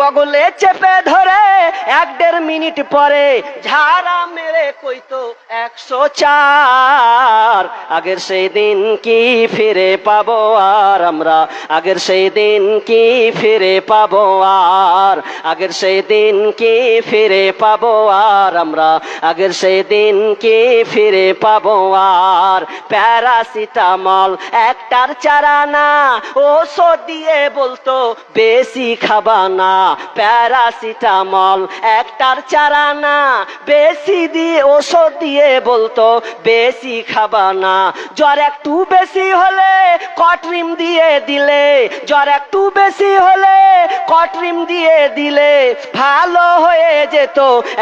বগলে চেপে ধরে, এক দেড় মিনিট পরে ঝাড়া মেরে কইতো একশো চার। আগের সেই দিন কি ফিরে পাবো আর আমরা? আগের সেই দিন কি ফিরে পাবো আর? আগের সেই দিন কি ফিরে পাবো আর আমরা? আগের সেই দিন কি ফিরে পাবো আর? প্যারাসিটামল একটার চারা না, ওষুধ দিয়ে বলতো, বেশি খাবা না। প্যারাসিটামল, একটার চারা না, বেশি দিয়ে ওষুধ দিয়ে বলতো, বেশি খাবা না। জ্বর একটু বেশি হলে কটরিম দিয়ে দিলে, জ্বর একটু বেশি হলে কটরিম দিয়ে দিলে, ভালো হয়ে যেত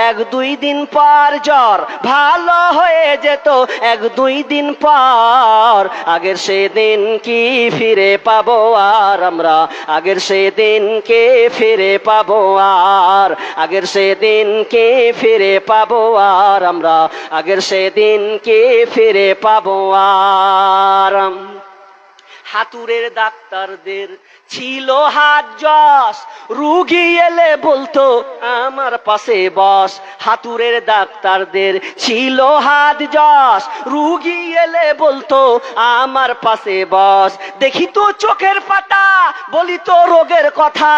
এক দুই দিন পর জ্বর, ভালো হয়ে যেত এক দুই দিন পর। আগের সেদিন কি ফিরে পাবো আর আমরা? আগের সেদিন কে ফিরে পাবো আর আগের সেদিনকে ফিরে পাবো আর আমরা আগের সেদিনকে ফিরে পাবো আর। হাতুরের ডাক্তারদের ছিল হাত যশ। রুগী এলে বলতো, আমার পাশে বস। হাতুরের ডাক্তারদের ছিল হাত যশ। রুগী এলে বলতো, আমার পাশে বস। দেখি তো চোখের পাতা, বলি তো রোগের কথা।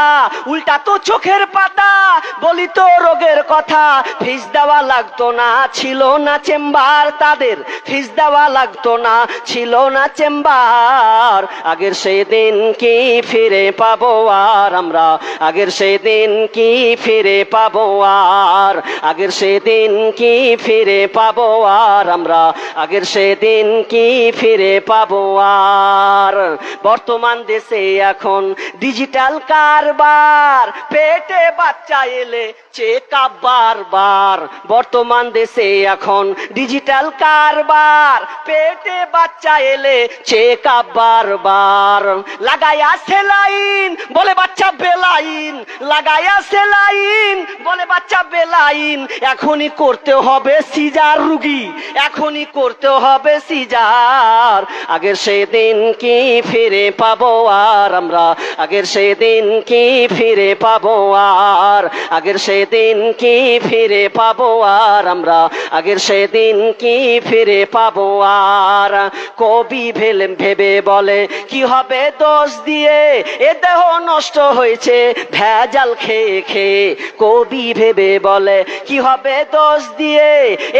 উল্টা তো চোখের পাতা, বলি তো রোগের কথা। ফিস দেওয়া লাগতো না, ছিল না চেম্বার তাদের। ফিস দেওয়া লাগতো না, ছিল না চেম্বার আগের সেই দিন কি ফিরে পাবো আর আমরা? আগের সেই দিন কি ফিরে পাবো আর? আগের সেই দিন কি ফিরে পাবো আর আমরা? আগের সেই দিন কি ফিরে পাবো আর? বর্তমান দেশে এখন ডিজিটাল কারবার, পেটে বাচ্চা এলে চেক আপ বারবার। বর্তমান দেশে এখন ডিজিটাল কারবার, পেটে বাচ্চা এলে চেক আপ বারবার লাগায়া সেলাইন, বলে বাচ্চা বেলাইন। লাগায়া সেলাইন, বলে বাচ্চা বেলাইন। এখনই করতে হবে সিজার রুগী, এখনই করতে হবে সিজার। আগের সেদিন কি ফিরে পাবো আর আমরা? আগের সেদিন কি ফিরে পাবো আর? আগের সেদিন কি ফিরে পাবো আর আমরা? আগের সেদিন কি ফিরে পাবো আর? কবি ভেলে ভেবে বলে কি হবে দোষ দিয়ে? এ দেহ নষ্ট হয়েছে, ভেজাল খেয়ে খেয়ে। কবি ভেবে বলে, কি হবে দোষ দিয়ে?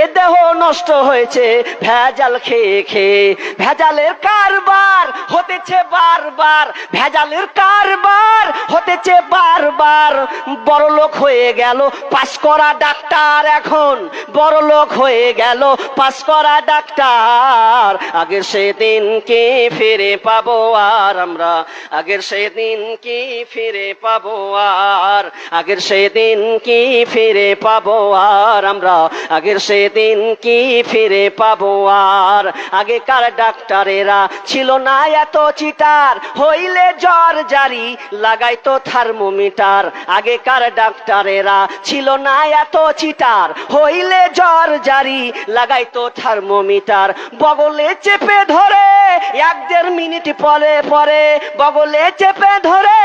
এ দেহ নষ্ট হয়েছে, ভেজাল খেয়ে খেয়ে। ভেজালের কারবার হতেছে বারবার, ভেজালের কারবার হতেছে বারবার। বড় লোক হয়ে গেল পাস করা ডাক্তার এখন। বড় লোক হয়ে গেল পাস করা ডাক্তার। আগের সেদিন কি ফিরে পাবো আর আমরা। আগের সেদিন কি ফিরে পাবো আর? আগের সেদিন কি ফিরে পাবো আর আমরা? আগের সেদিন কি ফিরে পাবো আর? আগেকার ডাক্তারেরা ছিল না এত চিটার। হইলে জ্বর জারি লাগাইতো থার্মোমিটার। আগেকার ডাক্তারেরা ছিল না এত চিটার। হইলে জ্বর জারি লাগাইতো থার্মোমিটার। বগলে চেপে ধরে এক দেড় মিনিট পরে পরে বগলে চেপে ধরে,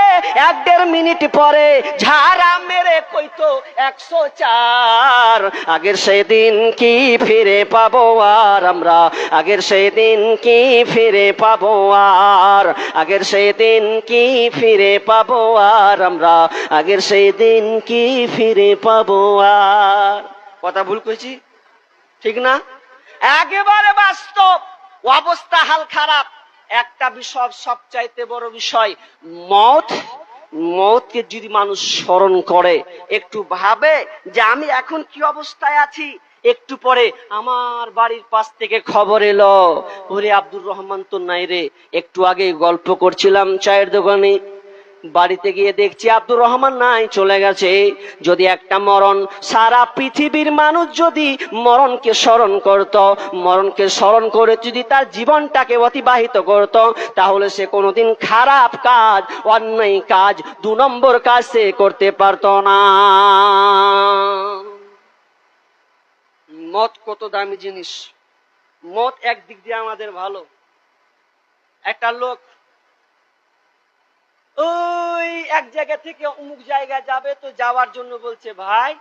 এক দেড় মিনিট পরে ঝাড়া মেরে কইতো একশো চার। আগের সেদিন কি ফিরে পাবো আর আমরা? আগের সেদিন কি ফিরে পাবো আর? আগের সেদিন কি ফিরে পাবো আর আমরা? আগের সেদিন কি ফিরে পাবো আর? কথা ভুল করেছি ঠিক না? একেবারে বাস্তব অবস্থা, হাল খারাপ। একটা বিষয়, সবচাইতে বড় বিষয়, মত। মতকে যদি মানুষ স্মরণ করে, একটু ভাবে যে আমি এখন কি অবস্থায় আছি, একটু পরে আমার বাড়ির পাশ থেকে খবর এলো। ওরে আব্দুর রহমান তো নাই রে, একটু আগে গল্প করছিলাম চায়ের দোকানে। বাড়িতে গিয়ে দেখছি আব্দুর রহমান নাই, চলে গেছে। যদি একটা মরণ, সারা পৃথিবীর মানুষ যদি মরণকে স্মরণ করত, মরণকে স্মরণ করে যদি তার জীবনটাকে অতিবাহিত করত, তাহলে সে কোনোদিন খারাপ কাজ, অন্যায় কাজ দু নম্বর কাজ সে করতে পারত না। মত কত দামি জিনিস। মত একদিক দিয়ে আমাদের ভালো। একটা লোক ওই এক জায়গা থেকে অমুক জায়গা যাবে, তো যাওয়ার জন্য বলছে, ভাই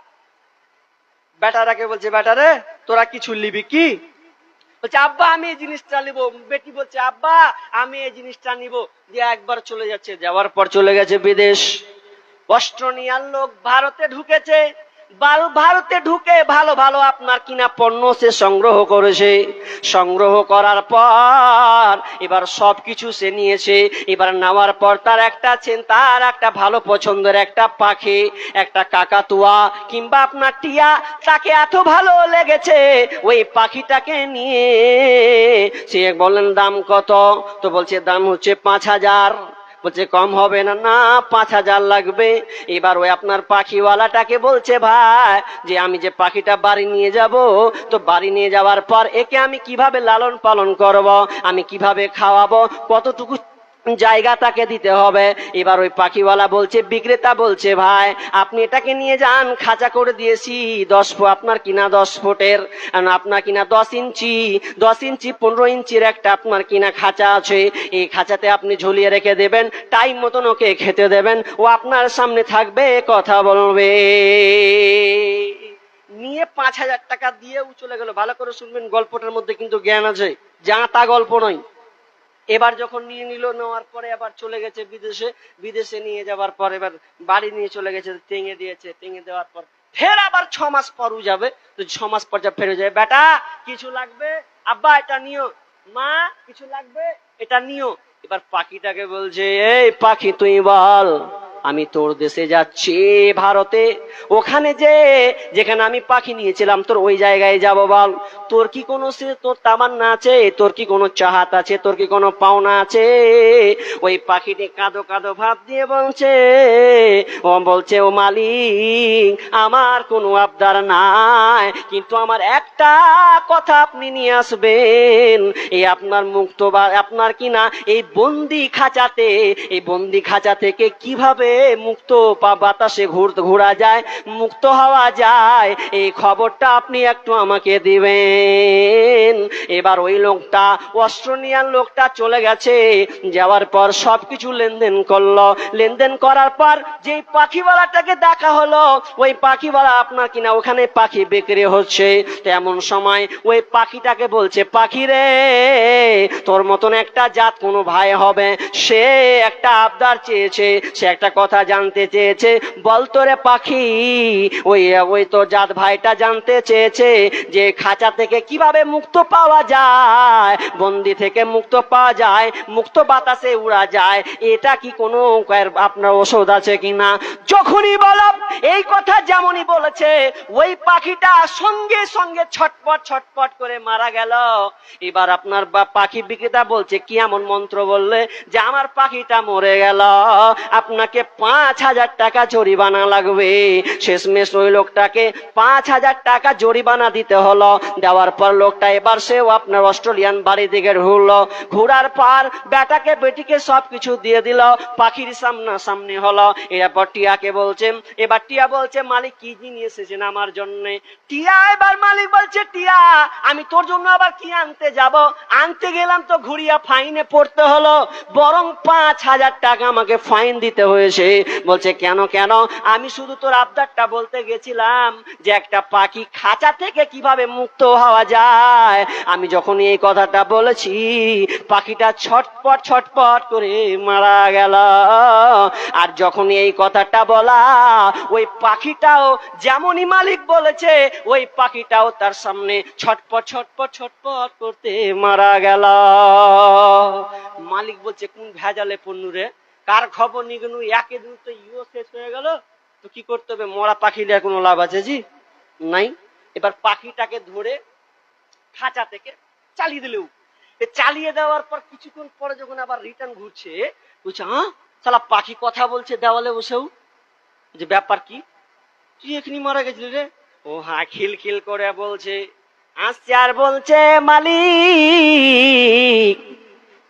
বেটারাকে বলছে বেটারে তোরা কিছু নিবি কি? বলছে, আব্বা, আমি এই জিনিসটা নিবো। বেটি বলছে, আব্বা, আমি এই জিনিসটা নিব। দিয়ে একবার চলে যাচ্ছে, যাওয়ার পর চলে গেছে বিদেশ। অস্ট্রেলিয়ার লোক ভারতে ঢুকেছে। ভারতে ঢুকে ভালো ভালো আপনার কিনা পণ্য সে সংগ্রহ করেছে। সংগ্রহ করার পর এবার সবকিছু সে নিয়েছে। এবার নামার পর তার একটা চেন তার একটা ভালো পছন্দের একটা পাখি, একটা কাকাতুয়া, কিংবা আপনার টিয়া, তাকে এত ভালো লেগেছে, ওই পাখিটাকে নিয়ে। সে বললেন, দাম কত? তো বলছে, দাম হচ্ছে পাঁচ হাজার। বলছে, কম হবে না না, পাঁচ হাজার লাগবে। এবার ওই আপনার পাখিওয়ালাটাকে বলছে, ভাই, যে আমি যে পাখিটা বাড়ি নিয়ে যাব, তো বাড়ি নিয়ে যাওয়ার পর একে আমি কীভাবে লালন পালন করব? আমি কীভাবে খাওয়াবো? কতটুকু জায়গা তাকে দিতে হবে। এবার ওই পাখিওয়ালা বলছে, বিক্রেতা বলছে, ভাই, আপনি এটাকে নিয়ে যান, খাঁচা করে দিয়েছি, দশ ফু- আপনার কিনা দশ ফুটের আপনার কিনা দশ ইঞ্চি দশ ইঞ্চি, পনেরো ইঞ্চির একটা আপনার কিনা খাঁচা আছে, এই খাঁচাতে আপনি ঝুলিয়ে রেখে দেবেন, টাইম মতন ওকে খেতে দেবেন, ও আপনার সামনে থাকবে, কথা বলবে। নিয়ে পাঁচ হাজার টাকা দিয়ে ও চলে গেল। ভালো করে শুনবেন, গল্পটার মধ্যে কিন্তু জ্ঞান আছে, যা তা গল্প নয়। এবার যখন নিয়ে নিল, নেওয়ার পরে আবার চলে গেছে বিদেশে। বিদেশে নিয়ে যাওয়ার পর এবার বাড়ি নিয়ে চলে গেছে, টেঙে দিয়েছে। টেঙে দেওয়ার পর ফের আবার ছ মাস পরও যাবে। তো ছ মাস পর যা ফেরে যাবে। বেটা, কিছু লাগবে? আব্বা, এটা নিও। মা, কিছু লাগবে? এটা নিও। এবার পাখিটাকে বলছে, এই পাখি তুই বল। আমি তোর দেশে যাচ্ছি ভারতে। ওখানে যে, যেখানে আমি পাখি নিয়েছিলাম, তোর ওই জায়গায় যাব বল। তোর কি কোনো সে, তোর তামান্না আছে? তোর কি কোনো চাহাত আছে? তোর কি কোনো পাওনা আছে? ওই পাখিটি কাঁদো কাঁদো ভাব দিয়ে বলছে, ও বলছে, ও মালিক, আমার কোনো আবদার নাই। কিন্তু আমার একটা কথা আপনি নিয়ে আসবেন। এই আপনার মুক্ত বা, আপনার কি না, এই বন্দি খাঁচাতে, এই বন্দি খাঁচা থেকে কীভাবে মুক্ত বাতাসে ঘুর ঘোরা যায়, মুক্ত হওয়া যায়। এই খবরটা আপনি একটু আমাকে দিবেন। এবার ওই লোকটা অস্ট্রেলিয়ান লোকটা চলে গেছে। যাওয়ার পর সবকিছু লেনদেন করল। লেনদেন করার পর যেই পাখিওয়ালাটাকে দেখা হলো, ওই পাখিওয়ালা আপনার কিনা ওখানে পাখি বিক্রি হচ্ছে। তেমন সময় ওই পাখিটাকে বলছে, পাখি রে, তোর মতন একটা জাত কোনো ভাই হবে। সে একটা আবদার চেয়েছে, সে একটা কথা জানতে চেয়েছে। বলতো রে পাখি, ওই ওই তো জাত ভাইটা জানতে চেয়েছে যে খাঁচা থেকে কীভাবে মুক্ত পাওয়া যায়। বন্দি থেকে মুক্ত পাওয়া যায়, মুক্ত বাতাসে উড়া যায়। এটা কি কোনো আপনার ওষুধ আছে কিনা যখনই বলব এই কথা যেমনই বলেছে, ওই পাখিটা সঙ্গে সঙ্গে ছটপট ছটপট করে মারা গেল। এবার আপনার পাখি বিক্রেতা বলছে, কি এমন মন্ত্র বললে যে আমার পাখিটা মরে গেল? আপনাকে পাঁচ হাজার টাকা জরিমানা লাগবে। শেষমেশ ওই লোকটাকে পাঁচ হাজার টাকা জরিমানা দিতে হলো। দেওয়ার পর লোকটা এবার সেও আপনার অস্ট্রেলিয়ান বাড়ি দিকে ঘুরলো। ঘোরার পর বেটাকে, বেটিকে সবকিছু দিয়ে দিল। পাখির সামনা সামনে হলো। এরপর টিয়াকে বলছে, এবার টিয়া বলছে, মালিক, কি জিনিস এসেছেন আমার জন্য? টিয়া এবার মালিক বলছে, টিয়া, আমি তোর জন্য আবার কি আনতে যাব? আনতে গেলাম তো ঘুরিয়া ফাইনে পড়তে হলো। বরং পাঁচ হাজার টাকা আমাকে ফাইন দিতে হয়েছে। বলছে কেন কেন? আমি শুধু তোর আবদারটা বলতে গেছিলাম যে একটা পাখি খাঁচা থেকে কীভাবে মুক্ত হওয়া যায়। আমি যখন এই কথাটা বলেছি, পাখিটা ছটপট ছটপট করে মারা গেল। আর যখন এই কথাটা বলা, ওই পাখিটাও যেমনই মালিক বলেছে, ওই পাখিটাও তার সামনে ছটপট ছটপট ছটপট করতে মারা গেল। মালিক বলছে, কোন ভেজালে পণ্যু রে? কার খবর নিগনু একে দিন তো ইও শেষ হয়ে গেল। তো কি করতে হবে? মরা পাখি নিয়ে কোনো লাভ আছে জি? নাই। এবার পাখিটাকে ধরে খাঁচা থেকে চালিয়ে দিলেও। চালিয়ে দেওয়ার পর কিছুক্ষণ পরে যখন আবার রিটার্ন ঘুরছে, বলছে হ্যাঁ সালা পাখি কথা বলছে দেওয়ালে বসেও? যে ব্যাপার কি? তুই এখানে মারা গেছিলি রে? ও হ্যাঁ খিল খিল করে বলছে আসছে আর বলছে মালিক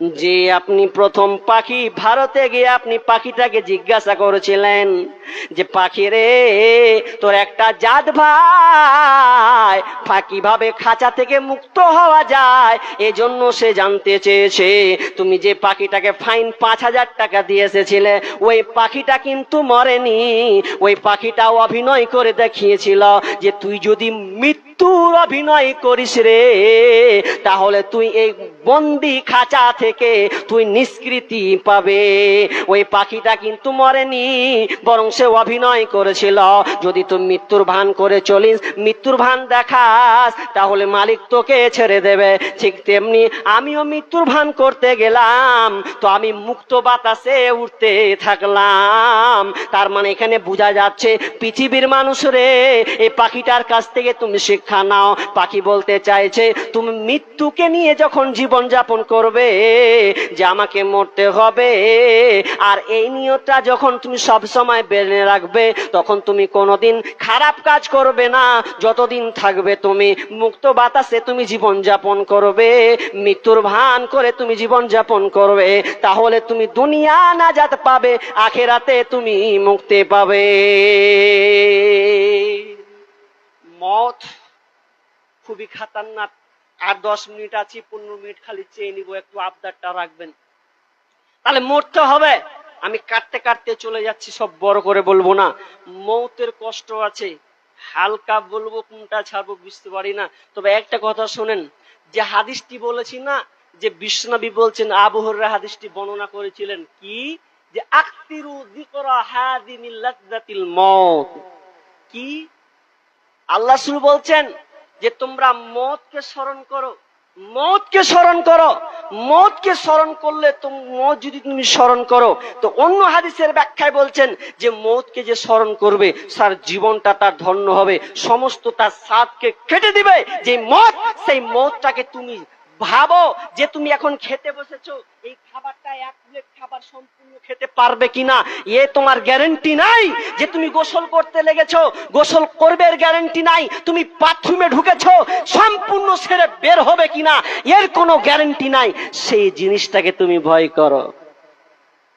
যে আপনি প্রথম পাখি ভারতে গিয়ে আপনি পাখিটাকে জিজ্ঞাসা করেছিলেন যে, পাখি রে, তোর একটা জাত ভাই ফা- কীভাবে খাঁচা থেকে মুক্ত হওয়া যায়। এজন্য সে জানতে চেয়েছে, তুমি যে পাখিটাকে ফাইন পাঁচ হাজার টাকা দিয়ে এসেছিলে, ওই পাখিটা কিন্তু মরেনি। ওই পাখিটাও অভিনয় করে দেখিয়েছিল যে, তুই যদি মৃত্যুর অভিনয় করিস রে, তাহলে তুই এই বন্দি খাঁচা থেকে তুই নিষ্কৃতি পাবে। ওই পাখিটা কিন্তু মরেনি, বরং সে অভিনয় করেছিল। যদি তুই মৃত্যুর ভান করে চলিস, মৃত্যুর ভান দেখাস, তাহলে মালিক তোকে ছেড়ে দেবে। ঠিক তেমনি আমিও মৃত্যুর ভান করতে গেলাম, তো আমি মুক্ত বাতাসে উঠতে থাকলাম। তার মানে এখানে বোঝা যাচ্ছে, পৃথিবীর মানুষ রে, এই পাখিটার কাছ থেকে তুমি শিক্ষা নাও। পাখি বলতে চাইছে, তুমি মৃত্যুকে নিয়ে যখন জীবন যাপন করবে যে আমাকে মরতে হবে। আর এই নিয়তটা যখন তুমি সব সময় বেড়ে রাখবে, তখন তুমি কোনোদিন খারাপ কাজ করবে না। যতদিন থাকবে তুমি মুক্ত বাতাসে তুমি জীবন যাপন করবে, মৃত্যুর ভান করে তুমি জীবন যাপন করবে, তাহলে তুমি দুনিয়া নাজাত পাবে, আখেরাতে তুমি মুক্তি পাবে। মত খুবই খাতারনাক আর দশ মিনিট আছি, পনেরো মিনিট খালি চেয়ে নিব, একটু আবদারটা রাখবেন। তাহলে মরতে হবে। আমি কাটতে কাটতে চলে যাচ্ছি, সব বড় করে বলব না। মৌতের কষ্ট আছে। হালকা বলব, কোনটা ছাড়বো বুঝতে পারি না। তবে একটা কথা শোনেন, যে হাদিসটি বলেছি না, যে বিশ্বনবী বলছেন আবহরের হাদিসটি বর্ণনা করেছিলেন কি? যে আক্তিরু দিকরা হাদিমিল লাযযাতিল মউত কি? আল্লাহ শুরু বলছেন যে তোমরা মতকে স্মরণ করো মতকে স্মরণ করো মতকে স্মরণ করলে মত যদি তুমি স্মরণ করো, তো অন্য হাদিসের ব্যাখ্যায় বলছেন যে মতকে যে স্মরণ করবে, তার জীবনটা তার ধন্য হবে সমস্ত তার স্বাদকে কেটে দিবে যে মত সেই মতটাকে তুমি ভাবো যে তুমি এখন খেতে বসেছো, এই খাবারটা এক প্লেট খাবার সম্পূর্ণ খেতে পারবে কিনা? এ তোমার গ্যারেন্টি নাই যে তুমি গোসল করতে লেগেছো। গোসল করবে গ্যারেন্টি নাই, তুমি বাথরুমে ঢুকেছো, সম্পূর্ণ সেরে বের হবে কিনা? এর কোনো গ্যারেন্টি নাই। সেই জিনিসটাকে তুমি ভয় করো।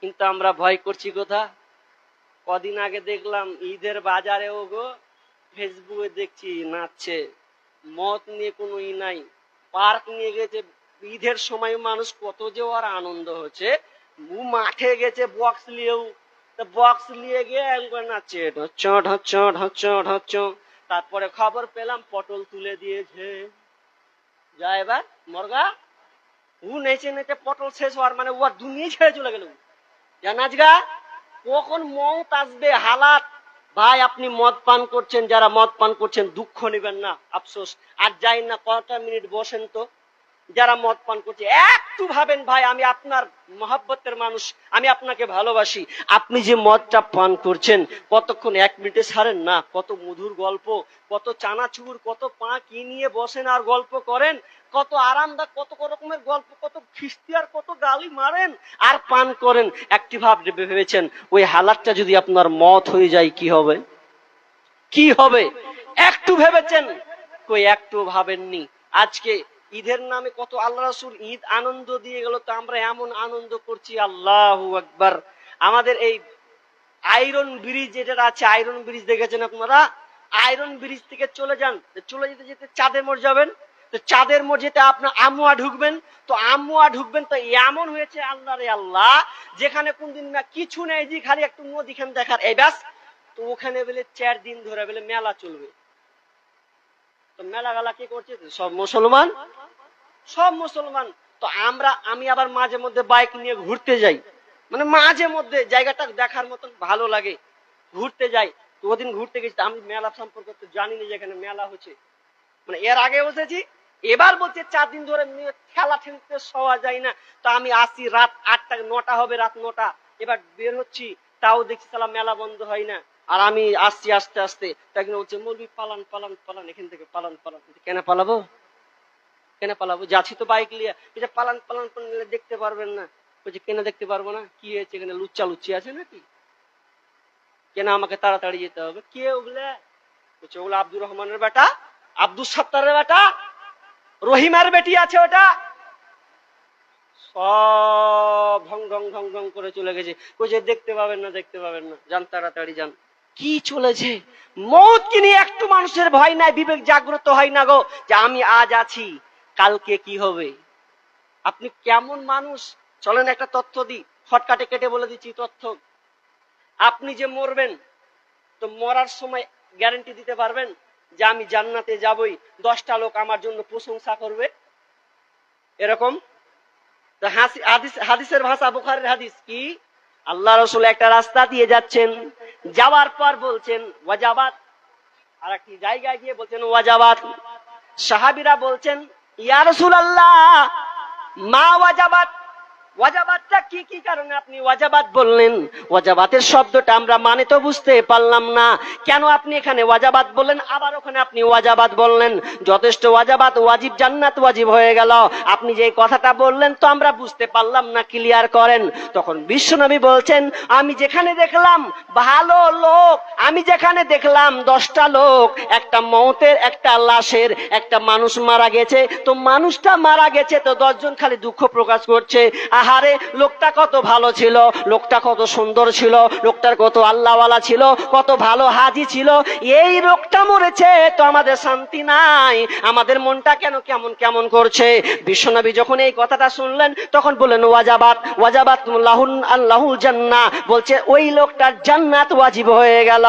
কিন্তু আমরা ভয় করছি কোথা? কদিন আগে দেখলাম ঈদের বাজারে ও গো ফেসবুকে দেখছি, নাচছে। মদ নিয়ে কোনো ই নাই। পার্ক নিয়ে গেছে। ঈদের সময় মানুষ কত যে ওর আনন্দ হচ্ছে। মাঠে গেছে বক্স নিয়েও। বক্স নিয়ে গিয়ে নাচছে। ঢচ্চ ঢচ্চ ঢচ্চ ঢচ্চ তারপরে খবর পেলাম, পটল তুলে দিয়েছে। যা এবার, মর্গা। ও নেচে নেচে পটল শেষ হওয়ার মানে ও দুনিয়া ছেড়ে চলে গেল। জানাজ গা কখন মত আসবে, হালাত। ভাই, আপনি মদ পান করছেন, যারা মদ পান করছেন, দুঃখ নেবেন না, আফসোস। আর যাই না কটা মিনিট বসেন তো? যারা মদ পান করছে, একটু ভাবেন ভাই, আমি আপনার মহাব্বতের মানুষ, আমি আপনাকে ভালোবাসি। আপনি যে মদটা পান করছেন, কতক্ষণ এক মিনিটে ছাড়েন না? কত মধুর গল্প, কত চানাচুর, কত পা কি নিয়ে বসেন আর গল্প করেন? কত আরামদায়ক কত রকমের গল্প, কত খিস্তি আর কত গালি মারেন আর পান করেন। একটি ভাব ভেবেছেন, ওই হালাতটা যদি আপনার মত হয়ে যায়, কি হবে? কি হবে? একটু ভেবেছেন? কই একটু ভাবেননি। আজকে ঈদের নামে কত আল্লাহ রাসূল ঈদ আনন্দ দিয়ে গেল, তো আমরা এমন আনন্দ করছি, আল্লাহু আকবার। আমাদের এই আয়রন ব্রিজ যেটা আছে, আয়রন ব্রিজ দেখেছেন আপনারা? আয়রন ব্রিজ থেকে চলে যান চলে যেতে যেতে চাঁদের মোড় যাবেন, তো চাঁদের যেতে আপনার আমুয়া ঢুকবেন, তো আমুয়া ঢুকবেন, তো এমন হয়েছে আল্লাহ রে আল্লাহ, যেখানে কোনদিন না কিছু নেই, যে খালি একটু নদীখান দেখার। এই ব্যাস, তো ওখানে বলে চার দিন ধরে বলে মেলা চলবে। তো মেলা গালা কি করছে? সব মুসলমান? সব মুসলমান। তো আমরা, আমি আবার মাঝে মধ্যে বাইক নিয়ে ঘুরতে যাই। মানে মাঝে মধ্যে জায়গাটা দেখার মতন ভালো লাগে। ঘুরতে যাই। তো ওদিন ঘুরতে গেছি আমি মেলা সম্পর্কে তো জানি না যেখানে মেলা হচ্ছে। মানে এর আগে বসেছি, এবার বলছে চার দিন ধরে খেলা ঠেলতে শোয়া যায় না। তো আমি আসি রাত আটটা, নটা হবে রাত নটা। এবার বের হচ্ছি, তাও দেখছি তাহলে মেলা বন্ধ হয় না। আর আমি আসছি আস্তে আস্তে। তাই বলছে মৌলবি পালান পালান পালান, এখান থেকে পালান পালান। কেন পালাবো? কেন পালাবো? যাচ্ছি তো বাইক নিয়ে। পালান পালান পালান দেখতে পারবেন না। বলছে, কেন দেখতে পারব না? কি হয়েছে এখানে? লুচ্চা লুচ্চি আছে নাকি? কেন আমাকে তাড়াতাড়ি যেতে হবে? কে ওগুলা? বলছে, ওগুলো আব্দুর রহমানের বেটা আব্দুল সত্তারের বেটা, রহিমার বেটি আছে ওটা। সব ভং ঢং ঢং ঢং করে চলে গেছে। কই যে দেখতে পাবেন না, দেখতে পাবেন না। যান, তাড়াতাড়ি যান। কি চলেছে? মৌত কি নিয়ে একটু মানুষের ভয় নাই, বিবেক জাগ্রত হয় না গো, যে আমি আজ আছি, কালকে কি হবে? আপনি কেমন মানুষ? চলেন একটা তথ্য দিই শর্টকাটে কেটে বলে দিচ্ছি তথ্য। আপনি যে মরবেন, তো মরার সময় গ্যারান্টি দিতে পারবেন যে আমি জান্নাতে যাবই, দশটা লোক আমার জন্য প্রশংসা করবে? এরকম? হাদিসের ভাষা, বুখারের হাদিস কি? আল্লাহ রসুল একটা রাস্তা দিয়ে যাচ্ছেন, যাওয়ার পর বলছেন ওয়াজাবাদ আর একটি জায়গায় গিয়ে বলছেন ওয়াজাবাদ সাহাবিরা বলছেন, ইয়া রসুল আল্লাহ মা ওয়াজাবাত? ওয়াজাবাতটা কি কি কারণে আপনি বললেন? শব্দটা আমরা মানে তো বুঝতে পারলাম না। কেন আপনি এখানে বললেন? আবার ওখানে আপনি বললেন। যথেষ্ট ওয়াজিব, জান্নাত ওয়াজিব হয়ে গেল। আপনি যে কথাটা বললেন তো আমরা বুঝতে পারলাম না ক্লিয়ার করেন। তখন বিশ্বনবী বলছেন, আমি যেখানে দেখলাম, ভালো লোক। আমি যেখানে দেখলাম, দশটা লোক। একটা মতের, একটা লাশের, একটা মানুষ মারা গেছে। তো মানুষটা মারা গেছে, তো দশজন খালি দুঃখ প্রকাশ করছে। আহারে, লোকটা কত ভালো ছিল, লোকটা কত সুন্দর ছিল, লোকটার কত আল্লাহওয়ালা ছিল, কত ভালো হাজি ছিল। এই লোকটা মরেছে, তো আমাদের শান্তি নাই। আমাদের মনটা কেন কেমন কেমন করছে? বিশ্বনবী যখন এই কথাটা শুনলেন, তখন বললেন, ওয়াজাবাত ওয়াজাবাত লাহুন আল্লাহুল জান্না বলছে, ওই লোকটার জান্নাত ওয়াজিব হয়ে গেল।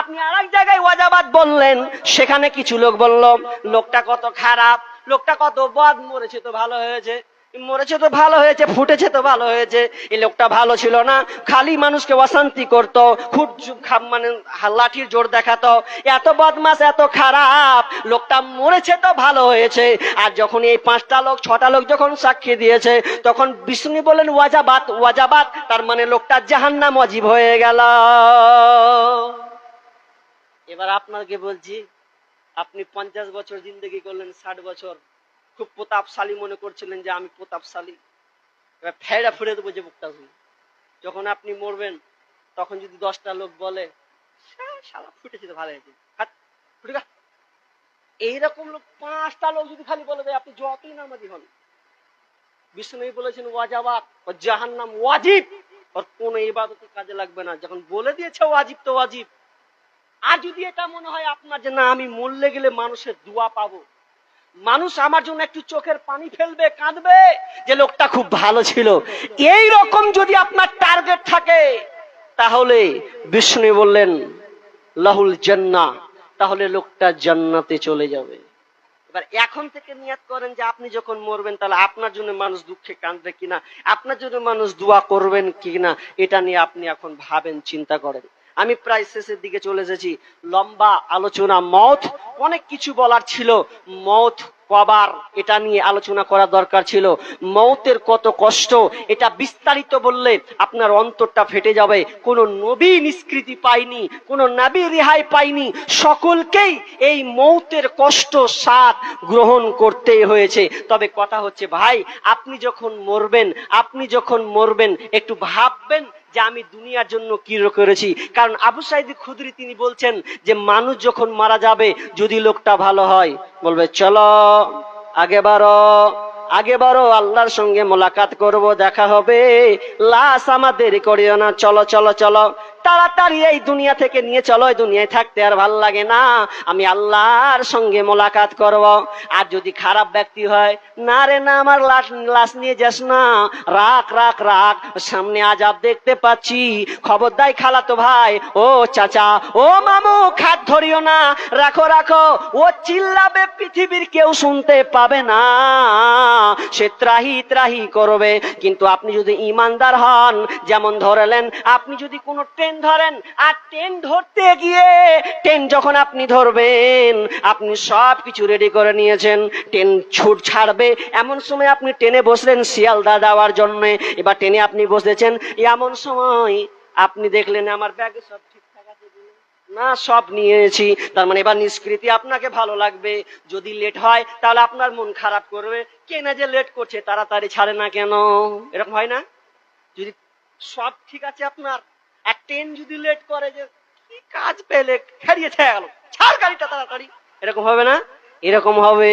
আপনি আর এক জায়গায় ওয়াজাবাত বললেন, সেখানে কিছু লোক বলল, লোকটা কত খারাপ লোকটা কত বদ মরেছে তো ভালো হয়েছে। মরেছে তো ভালো হয়েছে, ফুটেছে তো ভালো হয়েছে। এই লোকটা ভালো ছিল না। খালি মানুষকে অশান্তি করত, খুব মানে লাঠির জোর দেখাতো। এত বদমাস এত খারাপ। লোকটা মরেছে তো ভালো হয়েছে। আর যখন এই পাঁচটা লোক, ছটা লোক যখন সাক্ষী দিয়েছে, তখন বিষ্ণু বলেন ওয়াজাবাত ওয়াজাবাত। তার মানে লোকটা জাহান্নাম অজীব হয়ে গেল। এবার আপনাকে বলছি আপনি পঞ্চাশ বছর জিন্দগি করলেন ষাট বছর। খুব প্রতাপশালী মনে করছিলেন যে আমি প্রতাপশালী। এবার ফেরা ফুড়ে দেবো যে বুকটা শুনে। যখন আপনি মরবেন তখন যদি দশটা লোক বলে "হ্যাঁ, শালা ফুটেছে তো ভালো হয়েছে। হাত, এইরকম লোক পাঁচটা লোক যদি খালি বলে দেয় আপনি যতই নামাজি হন। বিষ্ণু বলেছেন ওয়াজাবাত জাহান্নাম ওয়াজিব। ওর কোনো ইবাদতের কাজে লাগবে না। যখন বলে দিয়েছে ওয়াজিব তো ওয়াজিব। আর যদি এটা মনে হয় আপনার যে না, আমি মরলে গেলে মানুষের দোয়া পাবো। মানুষ আমার জন্য একটু চোখের পানি ফেলবে, কাঁদবে, যে লোকটা খুব ভালো ছিল। এই রকম যদি আপনার টার্গেট থাকে, তাহলে বিষ্ণু বললেন, লাহুল জান্না তাহলে লোকটা জান্নাতে চলে যাবে। এবার এখন থেকে নিয়াত করেন যে আপনি যখন মরবেন, তাহলে আপনার জন্য মানুষ দুঃখে কাঁদবে কিনা? আপনার জন্য মানুষ দোয়া করবেন কিনা? এটা নিয়ে আপনি এখন ভাবেন, চিন্তা করেন। আমি প্রায় শেষের দিকে চলে এসেছি। লম্বা আলোচনা মত। অনেক কিছু বলার ছিল। মত কবার এটা নিয়ে আলোচনা করা দরকার ছিল। মৌতের কত কষ্ট, এটা বিস্তারিত বললে আপনার অন্তরটা ফেটে যাবে। কোন নবী নিষ্কৃতি পায়নি কোন নাবি রেহাই পায়নি সকলকেই এই মৌতের কষ্ট, স্বাদ গ্রহণ করতেই হয়েছে। তবে কথা হচ্ছে, ভাই, আপনি যখন মরবেন, আপনি যখন মরবেন, একটু ভাববেন যে আমি দুনিয়ার জন্য কি করেছি? কারণ আবু সাইদ খুদরি তিনি বলছেন যে, মানুষ যখন মারা যাবে, যদি লোকটা ভালো হয়, বলবে, চলো, আগে বারো আগে বারো আল্লাহর সঙ্গে মোলাকাত করব, দেখা হবে। লাশ আমাদের করিও না, চলো চলো চলো। তাড়াতাড়ি এই দুনিয়া থেকে নিয়ে চলো, এই দুনিয়ায় থাকতে আর ভালো লাগে না। আমি আল্লাহর সঙ্গে মোলাকাত করব। আর যদি খারাপ ব্যক্তি হয়, না রে, না, আমার লাশ লাশ নিয়ে যাস না। রাখ রাখ রাখ, সামনে আজাব দেখতে পাচ্ছি। খবরদাই খালাতো ভাই, ও চাচা, ও মামু খাত ধরিও না। রাখো রাখো, ও চিল্লাবে, পৃথিবীর কেউ শুনতে পাবে না। সে ত্রাহি ত্রাহি করবে। কিন্তু আপনি যদি ইমানদার হন, যেমন ধরলেন, আপনি যদি কোনো ট্রেন ধরেন, আর ট্রেন ধরতে গিয়ে ট্রেন যখন আপনি ধরবেন, আপনি সব কিছু রেডি করে নিয়েছেন ট্রেন ছুট ছাড়বে। এমন সময় আপনি ট্রেনে বসলেন শিয়ালদা দেওয়ার জন্য। এবার ট্রেনে আপনি বসেছেন, এমন সময় আপনি দেখলেন আমার ব্যাগে সব ঠিকঠাক না, সব নিয়েছি। তার মানে এবার নিষ্কৃতি আপনাকে ভালো লাগবে। যদি লেট হয়, তাহলে আপনার মন খারাপ করবে। কে না যে লেট করছে, তাড়াতাড়ি ছাড়ে না কেন? এরকম হয় না? যদি সব ঠিক আছে আপনার আর ট্রেন যদি লেট করে যে, কি কাজ পেলে? গেল। ছাড় গাড়িটা তাড়াতাড়ি। এরকম হবে না? এরকম হবে।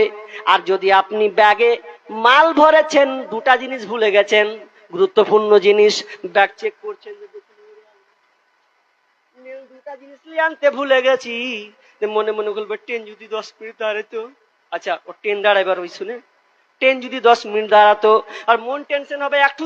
আর যদি আপনি ব্যাগে মাল ভরেছেন, দুটা জিনিস ভুলে গেছেন, গুরুত্বপূর্ণ জিনিস ব্যাগ চেক করছেন দুটা জিনিস আনতে ভুলে গেছি। মনে মনে বলবে ট্রেন যদি দশ মিনিট দাঁড়ায় তো আচ্ছা ও ট্রেন দাঁড়াইবার ওই শুনে। ট্রেন যদি দশ মিনিট দাঁড়াতো, আর মন টেনশন হবে, একটু